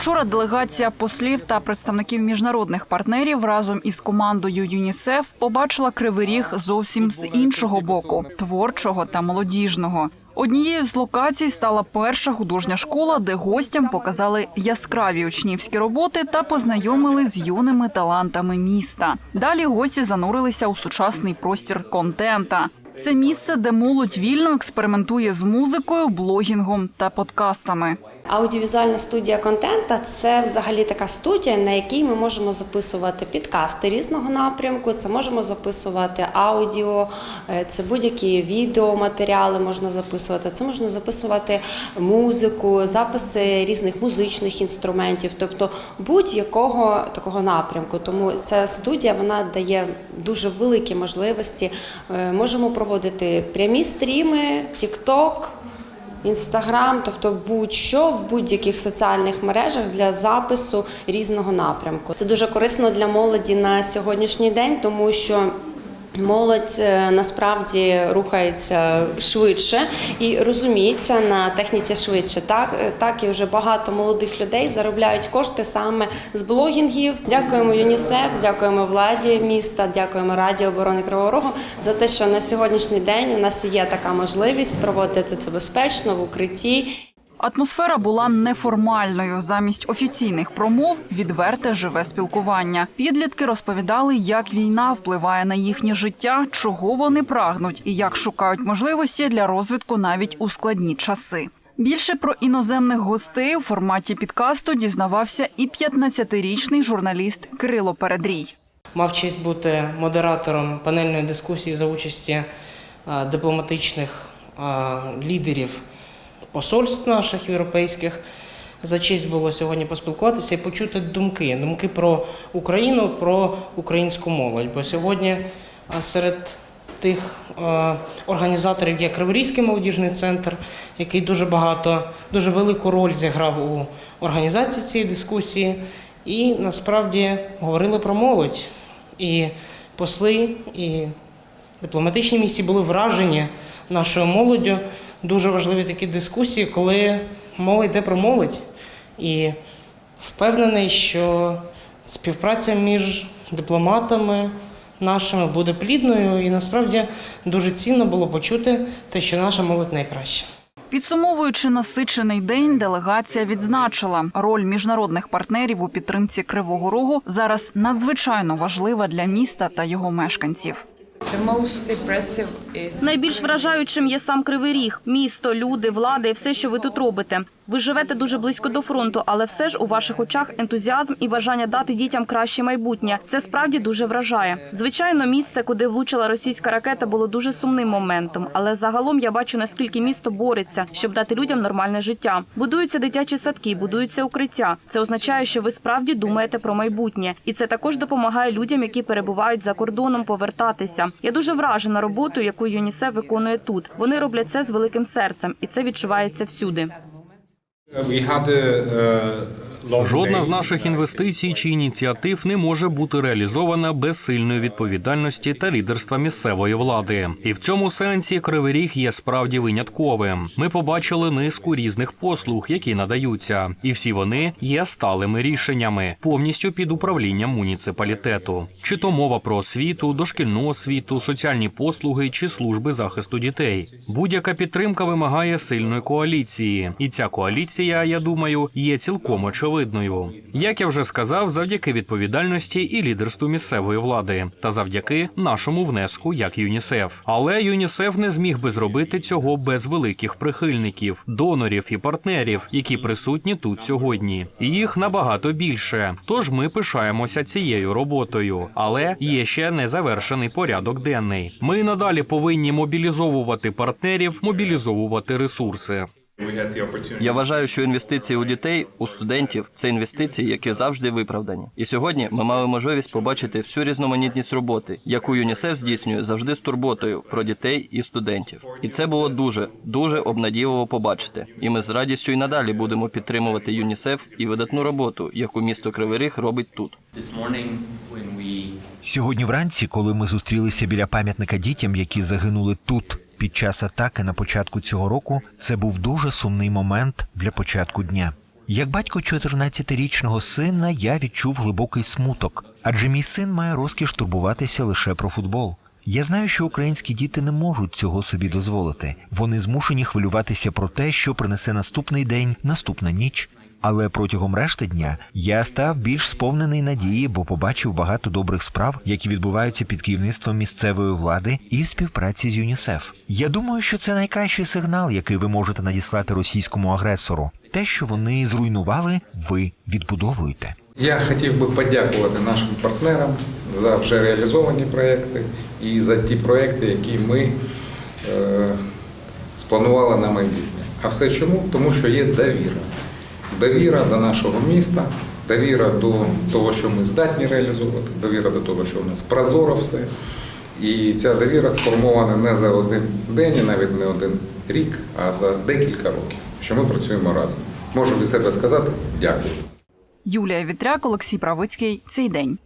Учора делегація послів та представників міжнародних партнерів разом із командою ЮНІСЕФ побачила кривий ріг зовсім з іншого боку творчого та молодіжного. Однією з локацій стала перша художня школа, де гостям показали яскраві учнівські роботи та познайомили з юними талантами міста. Далі гості занурилися у сучасний простір контента. Це місце, де молодь вільно експериментує з музикою, блогінгом та подкастами. Аудіовізуальна студія контента це взагалі така студія, на якій ми можемо записувати підкасти різного напрямку. Це можемо записувати аудіо, е, це будь-які відеоматеріали можна записувати. Це можна записувати музику, записи різних музичних інструментів, тобто будь-якого такого напрямку. Тому ця студія вона дає дуже великі можливості. Е, Можемо проводити прямі стріми, TikTok, Інстаграм, тобто будь-що в будь-яких соціальних мережах для запису різного напрямку. Це дуже корисно для молоді на сьогоднішній день, тому що молодь е, насправді рухається швидше і розуміється на техніці швидше. Так, е, так і вже багато молодих людей заробляють кошти саме з блогінгів. Дякуємо ЮНІСЕФ, дякуємо владі міста, дякуємо Раді оборони Кривого Рогу за те, що на сьогоднішній день у нас є така можливість проводити це безпечно в укритті. Атмосфера була неформальною. Замість офіційних промов відверте живе спілкування. Підлітки розповідали, як війна впливає на їхнє життя, чого вони прагнуть і як шукають можливості для розвитку навіть у складні часи. Більше про іноземних гостей у форматі підкасту дізнавався і 15-річний журналіст Кирило Передрій. Мав честь бути модератором панельної дискусії за участі дипломатичних лідерів посольств наших європейських. За честь було сьогодні поспілкуватися і почути думки, думки про Україну, про українську молодь. Бо сьогодні е, серед тих е, організаторів є Криворізький молодіжний центр, який дуже багато, дуже велику роль зіграв у організації цієї дискусії. І насправді говорили про молодь. І посли, і дипломатичні місії були вражені нашою молоддю. Дуже важливі такі дискусії, коли мова йде про молодь. І впевнений, що співпраця між дипломатами нашими буде плідною, і насправді дуже цінно було почути те, що наша молодь найкраща. Підсумовуючи насичений день, делегація відзначила роль міжнародних партнерів у підтримці Кривого Рогу зараз надзвичайно важлива для міста та його мешканців. Найбільш вражаючим є сам Кривий Ріг, місто, люди, влада і все, що ви тут робите. Ви живете дуже близько до фронту, але все ж у ваших очах ентузіазм і бажання дати дітям краще майбутнє. Це справді дуже вражає. Звичайно, місце, куди влучила російська ракета, було дуже сумним моментом. Але загалом я бачу, наскільки місто бореться, щоб дати людям нормальне життя. Будуються дитячі садки, будуються укриття. Це означає, що ви справді думаєте про майбутнє, і це також допомагає людям, які перебувають за кордоном, повертатися. Я дуже вражена роботою, яку ЮНІСЕФ виконує тут. Вони роблять це з великим серцем, і це відчувається всюди. We had a, uh, Жодна з наших інвестицій чи ініціатив не може бути реалізована без сильної відповідальності та лідерства місцевої влади. І в цьому сенсі Кривий Ріг є справді винятковим. Ми побачили низку різних послуг, які надаються, і всі вони є сталими рішеннями, повністю під управлінням муніципалітету. Чи то мова про освіту, дошкільну освіту, соціальні послуги чи служби захисту дітей. Будь-яка підтримка вимагає сильної коаліції, і ця коаліція, я думаю, є цілком очевидною. Як я вже сказав, завдяки відповідальності і лідерству місцевої влади, та завдяки нашому внеску як ЮНІСЕФ. Але ЮНІСЕФ не зміг би зробити цього без великих прихильників, донорів і партнерів, які присутні тут сьогодні. Їх набагато більше. Тож ми пишаємося цією роботою. Але є ще незавершений порядок денний. Ми надалі повинні мобілізовувати партнерів, мобілізовувати ресурси. Я вважаю, що інвестиції у дітей, у студентів це інвестиції, які завжди виправдані. І сьогодні ми мали можливість побачити всю різноманітність роботи, яку ЮНІСЕФ здійснює завжди з турботою про дітей і студентів. І це було дуже, дуже обнадійливо побачити. І ми з радістю і надалі будемо підтримувати ЮНІСЕФ і видатну роботу, яку місто Кривий Ріг робить тут. Сьогодні вранці, коли ми зустрілися біля пам'ятника дітям, які загинули тут під час атаки на початку цього року, це був дуже сумний момент для початку дня. Як батько 14-річного сина, я відчув глибокий смуток, адже мій син має розкіш турбуватися лише про футбол. Я знаю, що українські діти не можуть цього собі дозволити. Вони змушені хвилюватися про те, що принесе наступний день, наступна ніч. Але протягом решти дня я став більш сповнений надії, бо побачив багато добрих справ, які відбуваються під керівництвом місцевої влади і в співпраці з ЮНІСЕФ. Я думаю, що це найкращий сигнал, який ви можете надіслати російському агресору. Те, що вони зруйнували, ви відбудовуєте. Я хотів би подякувати нашим партнерам за вже реалізовані проекти і за ті проекти, які ми е, спланували на майбутнє. А все чому? Тому що є довіра. Довіра до нашого міста, довіра до того, що ми здатні реалізовувати, довіра до того, що у нас прозоро все. І ця довіра сформована не за один день, і навіть не один рік, а за декілька років, що ми працюємо разом. Можу від себе сказати дякую. Юлія Вітряк, Олексій Правицький. Цей день.